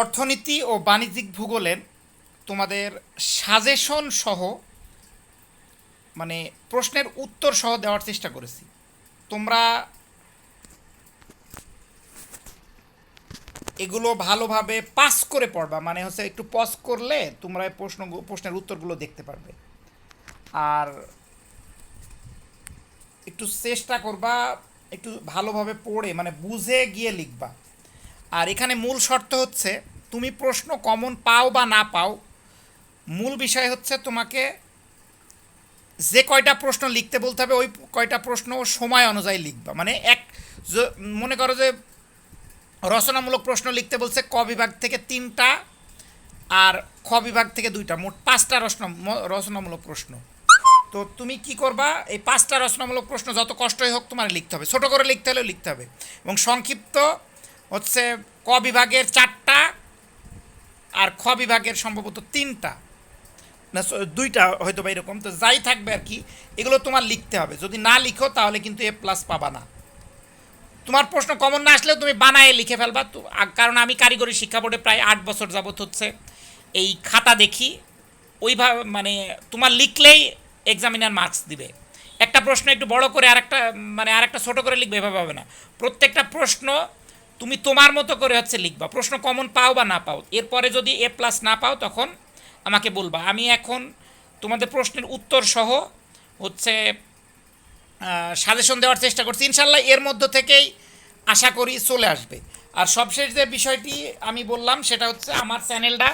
অর্থনীতি ও বাণিজ্যিক ভূগোলের তোমাদের সাজেশন সহ মানে প্রশ্নের উত্তর সহ দেওয়ার চেষ্টা করেছি। তোমরা এগুলো ভালোভাবে পাস করে পড়বা মানে হচ্ছে একটু পজ করলে তোমরা প্রশ্ন প্রশ্নের উত্তরগুলো দেখতে পারবে। আর একটু চেষ্টা করবা, একটু ভালোভাবে পড়ে মানে বুঝে গিয়ে লিখবা। আর এখানে মূল শর্ত হচ্ছে, তুমি প্রশ্ন কমন পাও বা না পাও, মূল বিষয় হচ্ছে তোমাকে যে কয়টা প্রশ্ন লিখতে বলতে হবে, ওই কয়টা প্রশ্ন সময় অনুযায়ী লিখবা। মানে এক মনে করো যে রচনামূলক প্রশ্ন লিখতে বলছে ক বিভাগ থেকে তিনটা আর খ বিভাগ থেকে দুইটা, মোট পাঁচটা রচনা রচনামূলক প্রশ্ন। তো তুমি কি করবা, এই পাঁচটা রচনামূলক প্রশ্ন যত কষ্টই হোক তোমার লিখতে হবে। ছোটো করে লিখতে হলেও লিখতে হবে। এবং সংক্ষিপ্ত হচ্ছে ক বিভাগের চারটা আর খ বিভাগের সম্ভবত তিনটা। না দুইটা হয়তো বা এরকম। তো যাই থাকবে আর কি, এগুলো তোমার লিখতে হবে। যদি না লিখো, তাহলে কিন্তু এ প্লাস পাবা না। তোমার প্রশ্ন কমন না আসলেও তুমি বানায়ে লিখে ফেলবা। তো কারণ আমি কারিগরি শিক্ষা বোর্ডে প্রায় আট বছর যাবত হচ্ছে। এই খাতা দেখি ওইভাবে মানে তোমার লিখলেই এক্সামিনার মার্কস দিবে। একটা প্রশ্ন একটু বড় করে আরেকটা মানে আরেকটা ছোট করে লিখবে, এভাবে হবে না। প্রত্যেকটা প্রশ্ন তুমি তোমার মতো করে হচ্ছে লিখবা। প্রশ্ন কমন পাও বা না পাও। এরপরে যদি এ প্লাস না পাও, তখন আমাকে বলবা। আমি এখন তোমাদের প্রশ্নের উত্তর সহ হচ্ছে সাজেশন দেওয়ার চেষ্টা করছি। ইনশাল্লাহ এর মধ্য থেকেই আশা করি চলে আসবে। আর সবশেষ যে বিষয়টি আমি বললাম, সেটা হচ্ছে আমার চ্যানেলটা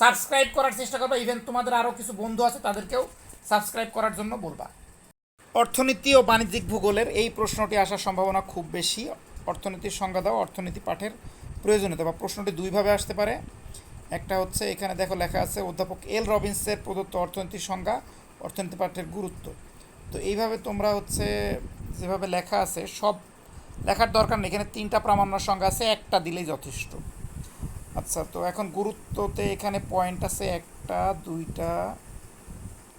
সাবস্ক্রাইব করার চেষ্টা করবে। ইভেন তোমাদের আরও কিছু বন্ধু আছে, তাদেরকেও সাবস্ক্রাইব করার জন্য বলবা। অর্থনীতি ও বাণিজ্যিক ভূগোলের এই প্রশ্নটি আসার সম্ভাবনা খুব বেশি। অর্থনীতির সংজ্ঞা দাও, অর্থনীতি পাঠের প্রয়োজনীয়তা বা প্রশ্নটি দুইভাবে আসতে পারে। একটা হচ্ছে এখানে দেখো লেখা আছে, অধ্যাপক এল রবিন্সের প্রদত্ত অর্থনীতির সংজ্ঞা, অর্থনীতি পাঠের গুরুত্ব। তো এইভাবে তোমরা হচ্ছে যেভাবে লেখা আছে, সব লেখার দরকার নেই। এখানে তিনটা প্রামাণ্য সংজ্ঞা আছে, একটা দিলেই যথেষ্ট। আচ্ছা তো এখন গুরুত্বতে এখানে পয়েন্ট আছে একটা, দুইটা,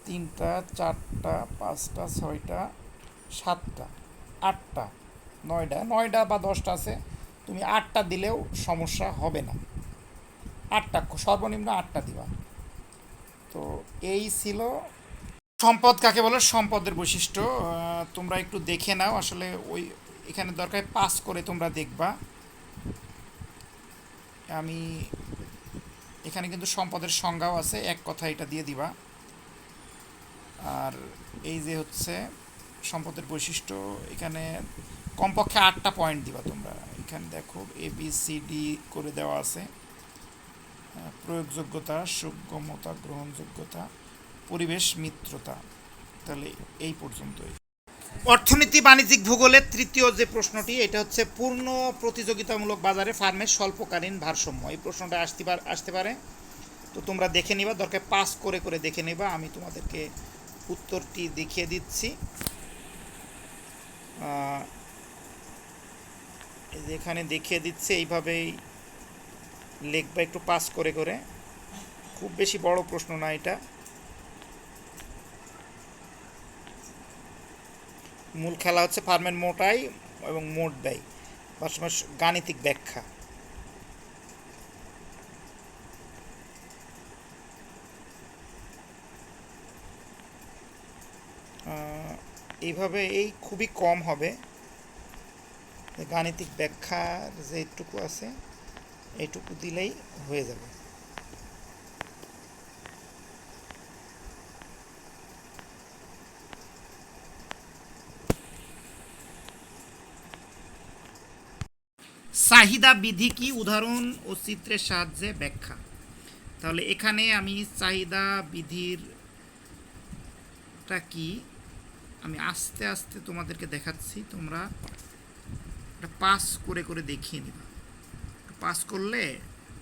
তিনটা, চারটা, পাঁচটা, ছয়টা, সাতটা, আটটা। নয়টা নয়টা বা দশটা আছে, তুমি আটটা দিলেও সমস্যা হবে না। আটটা, সর্বনিম্ন আটটা দিবা। তো এই ছিল সম্পদ, কাকে বলে? সম্পদের বৈশিষ্ট্য। তোমরা একটু দেখে নাও, আসলে ওই এখানে দরকার পাস করে তোমরা দেখবা। আমি এখানে কিন্তু সম্পদের সংজ্ঞাও আছে, এক কথা এটা দিয়ে দিবা। আর এই যে হচ্ছে সম্পদের বৈশিষ্ট্য, এখানে কমপক্ষে আটটা পয়েন্ট দিবা তোমরা। এখানে দেখো এ বি সি ডি করে দেওয়া আছে। প্রয়োগযোগ্যতা, সুগমতা, গ্রহণযোগ্যতা, পরিবেশ, মিত্রতা। তাহলে এই পর্যন্তই। অর্থনীতি, বাণিজ্যিক ভূগোলের তৃতীয় যে প্রশ্নটি, এটা হচ্ছে পূর্ণ প্রতিযোগিতামূলক বাজারে ফার্মের স্বল্পকালীন ভারসাম্য। এই প্রশ্নটা আসতে পার আসতে পারে। তো তোমরা দেখে নিবা, দরকার পাস করে করে দেখে নিবা। আমি তোমাদেরকে উত্তরটি দেখিয়ে দিচ্ছি। এখানে দেখিয়ে দিচ্ছে, এইভাবেই লিখবা একটু পাস করে করে। খুব বেশি বড় প্রশ্ন না এটা। মূল খেলা হচ্ছে ফার্মের মোট আয় এবং মোট ব্যয়, পাশাপাশি গাণিতিক ব্যাখ্যা। এইভাবে এই খুবই কম হবে। গাণিতিক ব্যাখ্যার যেটুকু আছে এইটুকু দিলেই হয়ে যাবে। চাহিদা বিধি কি? উদাহরণ ও চিত্রের সাহায্যে ব্যাখ্যা। তাহলে এখানে আমি চাহিদা বিধিরটা কি? আমি আস্তে আস্তে তোমাদেরকে দেখাচ্ছি, তোমরা এটা পাস করে করে দেখিয়ে নিবা পাস করলে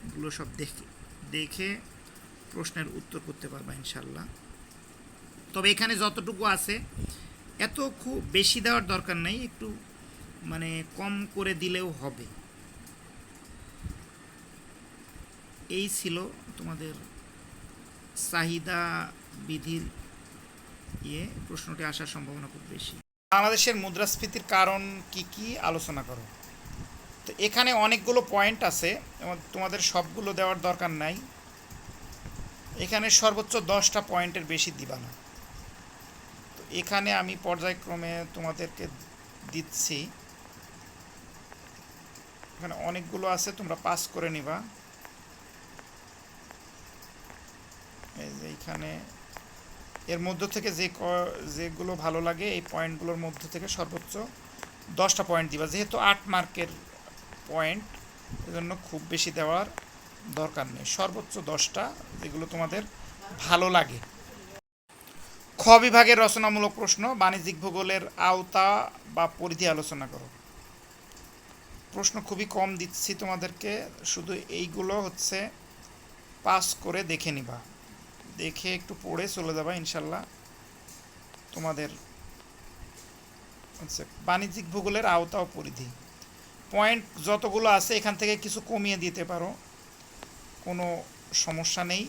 এগুলো সব দেখে দেখে প্রশ্নের উত্তর করতে পারবা ইনশাল্লাহ। তবে এখানে যতটুকু আছে, এত খুব বেশি দেওয়ার দরকার নেই, একটু মানে কম করে দিলেও হবে। এই ছিল তোমাদের চাহিদা বিধির ইয়ে প্রশ্নটি আসার সম্ভাবনা খুব বেশি। বাংলাদেশের মুদ্রাস্ফীতির কারণ কি কি আলোচনা করো। তো এখানে অনেকগুলো পয়েন্ট আছে তোমাদের সবগুলো দেওয়ার দরকার নাই। এখানে সর্বোচ্চ দশটা পয়েন্টের বেশি দিবা না তো এখানে আমি পর্যায়ক্রমে তোমাদেরকে দিচ্ছি। এখানে অনেকগুলো আছে, তোমরা পাস করে নিবা। এই যে এইখানে এর মধ্য থেকে যে যেগুলো ভালো লাগে, এই পয়েন্টগুলোর মধ্য থেকে সর্বোচ্চ দশটা পয়েন্ট দিবা। যেহেতু আট মার্কের পয়েন্ট, এজন্য খুব বেশি দেওয়ার দরকার নেই। সর্বোচ্চ দশটা, যেগুলো তোমাদের ভালো লাগে। খ বিভাগের রচনামূলক প্রশ্ন, বাণিজ্যিক ভূগোলের আওতা বা পরিধি আলোচনা করো। প্রশ্ন খুবই কম দিচ্ছি তোমাদেরকে, শুধু এইগুলো হচ্ছে পাস করে দেখে নিবা। দেখে একটু পড়ে চলে যাবা, ইনশাল্লাহ। তোমাদের হচ্ছে বাণিজ্যিক ভূগোলের আওতা পরিধি। পয়েন্ট যতগুলো আছে, এখান থেকে কিছু কমিয়ে দিতে পারো। কোনো সমস্যা নেই।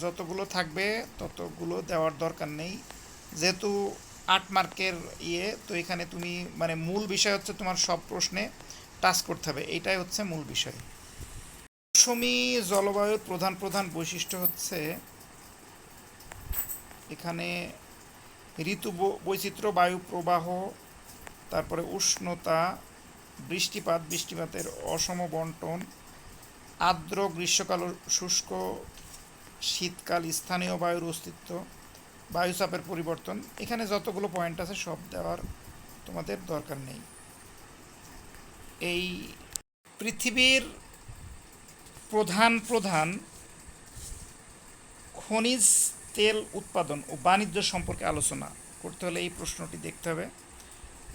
যতগুলো থাকবে, ততগুলো দেওয়ার দরকার নেই। যেহেতু আট মার্কের ইয়ে তো এখানে তুমি মানে মূল বিষয় হচ্ছে তোমার সব প্রশ্নে টাচ করতে হবে। এইটাই হচ্ছে মূল বিষয়। মৌসুমি জলবায়ুর প্রধান প্রধান বৈশিষ্ট্য হচ্ছে এখানে ঋতু বৈচিত্র্য, বায়ু প্রবাহ, তারপরে উষ্ণতা, বৃষ্টিপাত, বৃষ্টিপাতের অসম বন্টন, আর্দ্র গ্রীষ্মকাল শুষ্ক, শীতকাল, স্থানীয় বায়ুর অস্তিত্ব বায়ুচাপের পরিবর্তন। এখানে যতগুলো পয়েন্ট আছে সব দেওয়ার তোমাদের দরকার নেই। এই পৃথিবীর প্রধান প্রধান খনিজ তেল উৎপাদন ও বাণিজ্য সম্পর্কে আলোচনা করতে হলে এই প্রশ্নটি দেখতে হবে।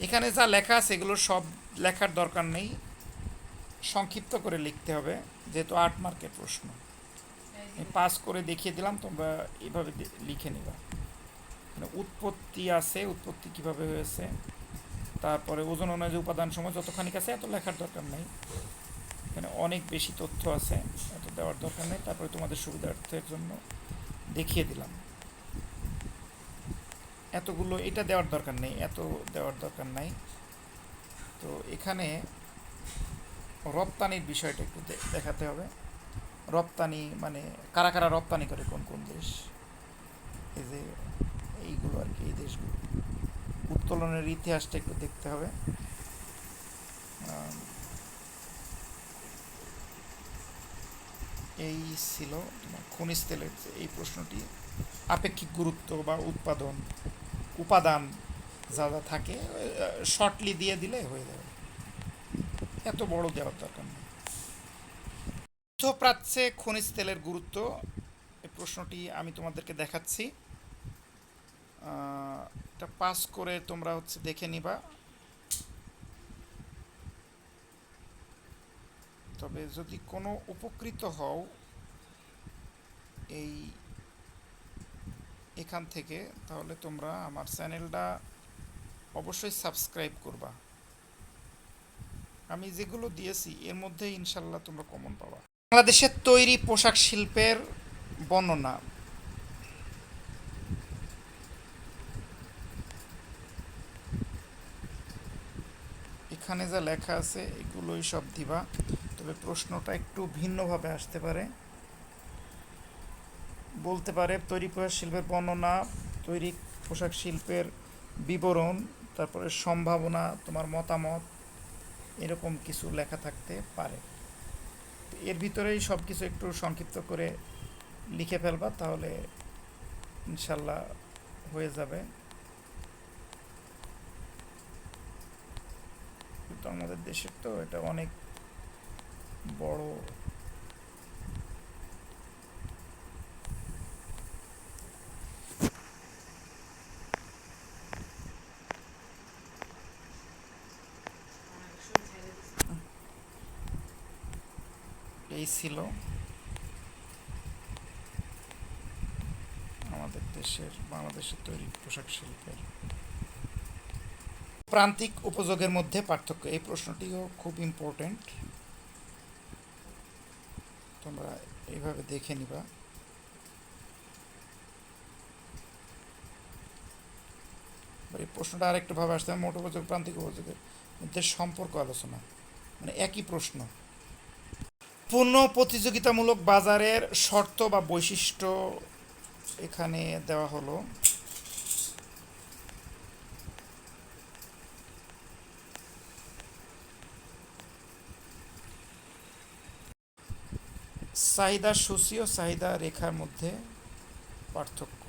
এখানে যা লেখা আছে এগুলো সব লেখার দরকার নেই। সংক্ষিপ্ত করে লিখতে হবে, যেহেতু আট মার্কের প্রশ্ন। পাস করে দেখিয়ে দিলাম, তোমরা এভাবে লিখে নিবা। মানে উৎপত্তি আছে, উৎপত্তি কীভাবে হয়েছে, তারপরে ওজন অনুযায়ী উপাদান সময় যতখানি আছে এত লেখার দরকার নেই। এখানে অনেক বেশি তথ্য আছে, এত দেওয়ার দরকার নেই। তারপরে তোমাদের সুবিধার্থের জন্য দেখিয়ে দিলাম। এতগুলো, এটা দেওয়ার দরকার নেই, এত দেওয়ার দরকার নাই। তো এখানে রপ্তানির বিষয়টা একটু দেখাতে হবে। রপ্তানি মানে কারা কারা রপ্তানি করে কোন কোন দেশ? এই যে এইগুলো আর কি, এই দেশগুলো। উত্তোলনের ইতিহাসটা একটু দেখতে হবে। এই ছিল তোমার খনিজ তেলের এই প্রশ্নটি, আপেক্ষিক গুরুত্ব বা উৎপাদন, উপাদান যা যা থাকে শর্টলি দিয়ে দিলে হয়ে যাবে। এত বড় দেওয়ার দরকার নেই। মধ্যপ্রাচ্যে খনিজ তেলের গুরুত্ব, এই প্রশ্নটি আমি তোমাদেরকে দেখাচ্ছি। এটা পাস করে তোমরা হচ্ছে দেখে নিবা। তবে যদি কোনো উপকৃত হও, এই এখান থেকে, তাহলে তোমরা আমার চ্যানেলটা অবশ্যই সাবস্ক্রাইব করবা। আমি যেগুলো দিয়েছি, এর মধ্যে ইনশাল্লাহ তোমরা কমন পাবা। বাংলাদেশের তৈরি পোশাক শিল্পের বর্ণনা। এখানে যা লেখা আছে, এগুলোই সব দিবা। তবে প্রশ্নটা একটু ভিন্নভাবে আসতে পারে। বলতে পারে তৈরি পোশাক শিল্পের বর্ণনা, তৈরি পোশাক শিল্পের বিবরণ, তারপরে সম্ভাবনা, তোমার মতামত, এরকম কিছু লেখা থাকতে পারে। এর ভিতরেই সব কিছু একটু সংক্ষিপ্ত করে লিখে ফেলবা, তাহলে ইনশাল্লাহ হয়ে যাবে। কিন্তু আমাদের দেশের তো এটা অনেক বড়। এই ছিল আমাদের দেশের, বাংলাদেশের তৈরি পোশাক শিল্পের। প্রান্তিক উপযোগের মধ্যে পার্থক্য, এই প্রশ্নটিও খুব ইম্পর্টেন্ট তোমরা এইভাবে দেখে নিবা। এই প্রশ্নটা আরেকটু ভাবে আসতে হবে মোট উপযোগ, প্রান্তিক উপযোগের মধ্যে সম্পর্ক আলোচনা। মানে একই প্রশ্ন। পূর্ণ প্রতিযোগিতামূলক বাজারের শর্ত বা বৈশিষ্ট্য এখানে দেওয়া হলো। চাহিদা সূচি ও চাহিদা রেখার মধ্যে পার্থক্য।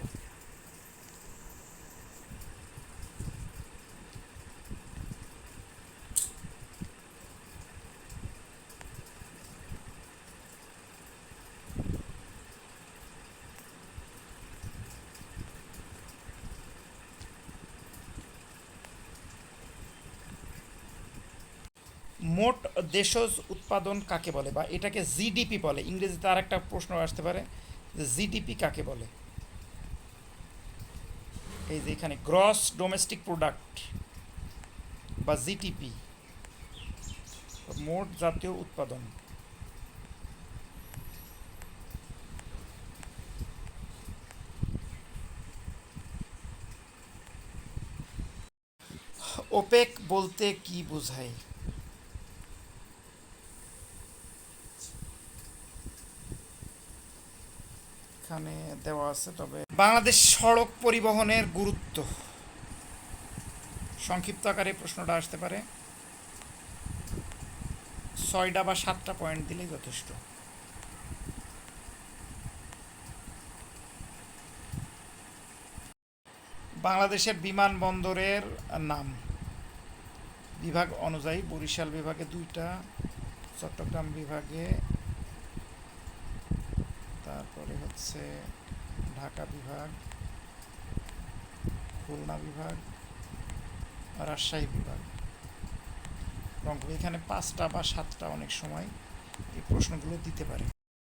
মোট দেশজ উৎপাদন কাকে বলে? বা এটাকে জিডিপি বলে। ইংরেজিতে আর একটা প্রশ্ন আসতে পারে যে জিডিপি কাকে বলে? এই যে এখানে গ্রস ডোমেস্টিক প্রোডাক্ট বা জিটিপি মোট জাতীয় উৎপাদন। ওপেক বলতে কি বোঝায়? এখানে দেওয়া আছে, তবে বাংলাদেশ সড়ক পরিবহনের গুরুত্ব। সংক্ষিপ্ত আকারে প্রশ্নটা আসতে পারে। ছয়টা বা সাতটা পয়েন্ট দিলেই যথেষ্ট। বাংলাদেশের বিমানবন্দরের নাম। বিভাগ অনুযায়ী বরিশাল বিভাগে দুইটা, চট্টগ্রাম বিভাগে তারপরে হচ্ছে ঢাকা বিভাগ, খুলনা বিভাগ, রাজশাহী বিভাগ। রংপুর এখানে পাঁচটা বা সাতটা অনেক সময় এই প্রশ্নগুলো দিতে পারে।